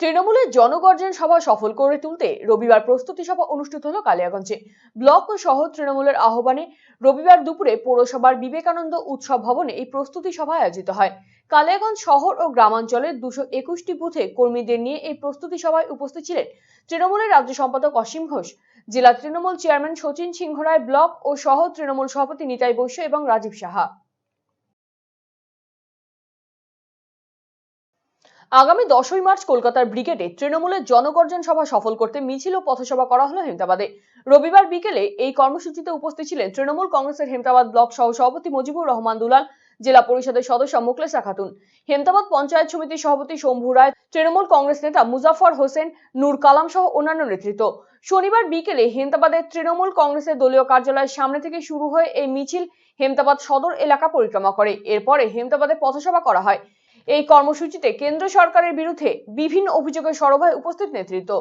তৃণমূলের জনগর্জন সভা সফল করে তুলতে রবিবার প্রস্তুতি সভা অনুষ্ঠিত হলো কালিয়াগঞ্জে। ব্লক ও শহর তৃণমূলের আহ্বানে রবিবার দুপুরে পৌরসভার বিবেকানন্দ উৎসব ভবনে এই প্রস্তুতি সভা আয়োজিত হয়। কালিয়াগঞ্জ শহর ও গ্রামাঞ্চলের দুশো একুশটি বুথে কর্মীদের নিয়ে এই প্রস্তুতি সভায় উপস্থিত ছিলেন তৃণমূলের রাজ্য সম্পাদক অসীম ঘোষ, জেলা তৃণমূল চেয়ারম্যান সচিন সিংহ রায় ব্লক ও শহর তৃণমূল সভাপতি নিতাই বৈশ্য এবং রাজীব সাহা। আগামী দশই মার্চ কলকাতার ব্রিগেডে তৃণমূলের জনগর্জন সভা সফল করতে মিছিল ও পথসভা করা হলো হেমতাবাদে। রবিবার বিকেলে এই কর্মসূচিতে উপস্থিত ছিলেন তৃণমূল কংগ্রেসের হেমতাবাদ ব্লক সহ সভাপতি মুজিবুর রহমান দুলাল, জেলা পরিষদের সদস্য মুকলেসা খাতুন হেমতাবাদ পঞ্চায়েত সমিতির সভাপতি শম্ভু রায়, তৃণমূল কংগ্রেস নেতা মুজাফর হোসেন, নূর কালাম সহ অন্যান্য নেতৃত্ব। শনিবার বিকেলে হেমতাবাদের তৃণমূল কংগ্রেসের দলীয় কার্যালয়ের সামনে থেকে শুরু হয়ে এই মিছিল হেমতাবাদ সদর এলাকা পরিক্রমা করে। এরপরে হেমতাবাদে পথসভা করা হয়। এই কর্মসূচিতে কেন্দ্র সরকারের বিরুদ্ধে বিভিন্ন অভিযোগের সরভায় উপস্থিত নেতৃত্ব।